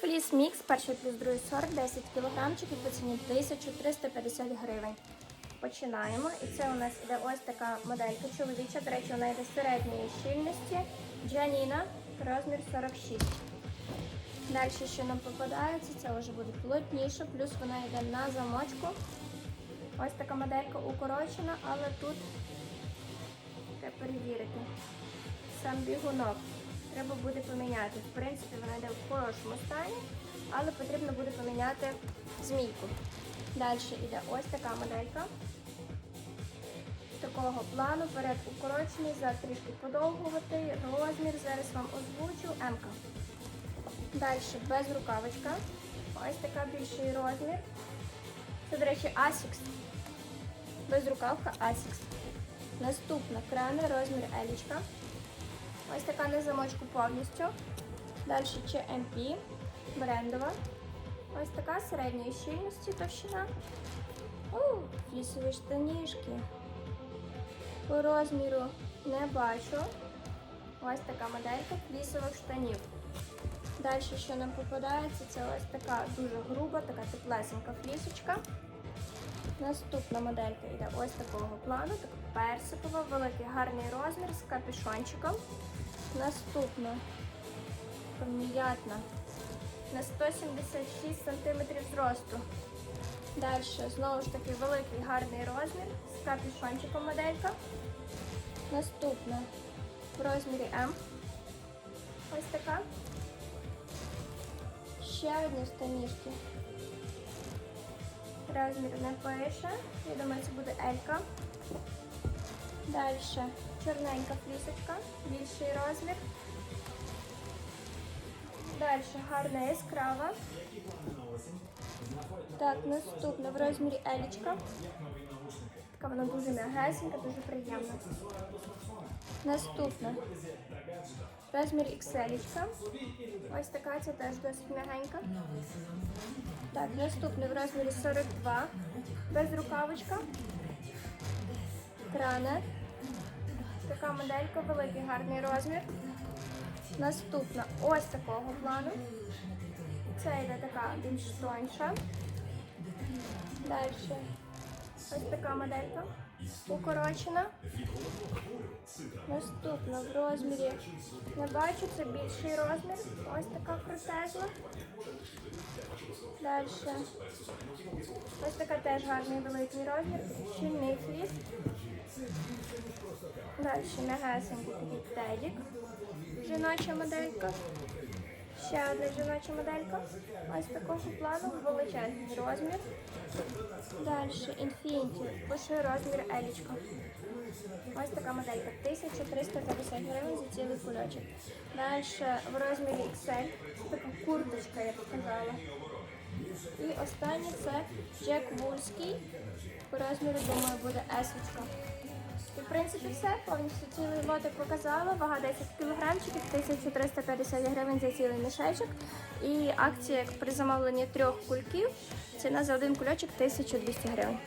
Фліс мікс, перший плюс другий сорт, 10 кілограмчиків по ціні 1350 гривень. Починаємо. І це у нас іде ось така моделька чоловіча. До речі, вона йде середньої щільності. Джаніна, розмір 46. Далі, що нам попадається, це вже буде плотніше, плюс вона йде на замочку. Ось така моделька укорочена, але тут треба перевірити. Сам бігунок треба буде поміняти. В принципі, вона йде в хорошому стані, але потрібно буде поміняти змійку. Далі йде ось така моделька. Такого плану, перед укорочений, за трішки подовгувати. Розмір зараз вам озвучу М. Далі без рукавичка. Ось така більший розмір. Це, до речі, Asics. Безрукавка Asics. Наступна крана, розмір Елічка. Ось така на замочку повністю. Далі CMP, брендова. Ось така середньої щільності товщина. О, флісові штанішки. По розміру не бачу. Ось така моделька флісових штанів. Далі, що нам попадається, це ось така дуже груба, така теплесенька флісочка. Наступна моделька йде ось такого плану, така персикова, великий гарний розмір з капюшончиком. Наступна поміятна на 176 см зросту. Далі знову ж таки великий гарний розмір з капюшончиком моделька. Наступна в розмірі М. Ось така. Ще одні штанішки. Розмір не пише. Я думаю, це буде Елька. Далі чорненька флісочка, більший розмір. Далі гарна яскрава. Так, наступна в розмірі Елічка. Така вона дуже м'ягесенька, дуже приємна. Наступна. Розмір XL. Ось така, це теж досить м'ягенька. Так, наступний в розмірі 42. Без рукавичка. Кране. Така моделька, великий гарний розмір. Наступна ось такого плану. Це йде така більш тоньша. Далі. Ось така моделька. Укорочена. Наступна в розмірі. Не бачу, це більший розмір. Ось така крутезна. Далі. Ось така теж гарний великий розмір. Щільний фліс. Далі м'ягесенький такий тедік. Жіноча моделька. Ще одна жіноча моделька. Ось такого плану величезний розмір. Далі Infinity, большой розмір Елічка. Ось така моделька. 1350 гривень за цілий кульочок. Далі в розмірі XL. Така курточка, я б сказала. І останнє це Джек Вульський. По розміру, думаю, буде есочка. Принципі все, повністю цілий лотик показала. Вага 10 кілограмчиків, 1350 гривень за цілий мішечок. І акція як при замовленні трьох кульків, ціна за один кульочок 1200 гривень.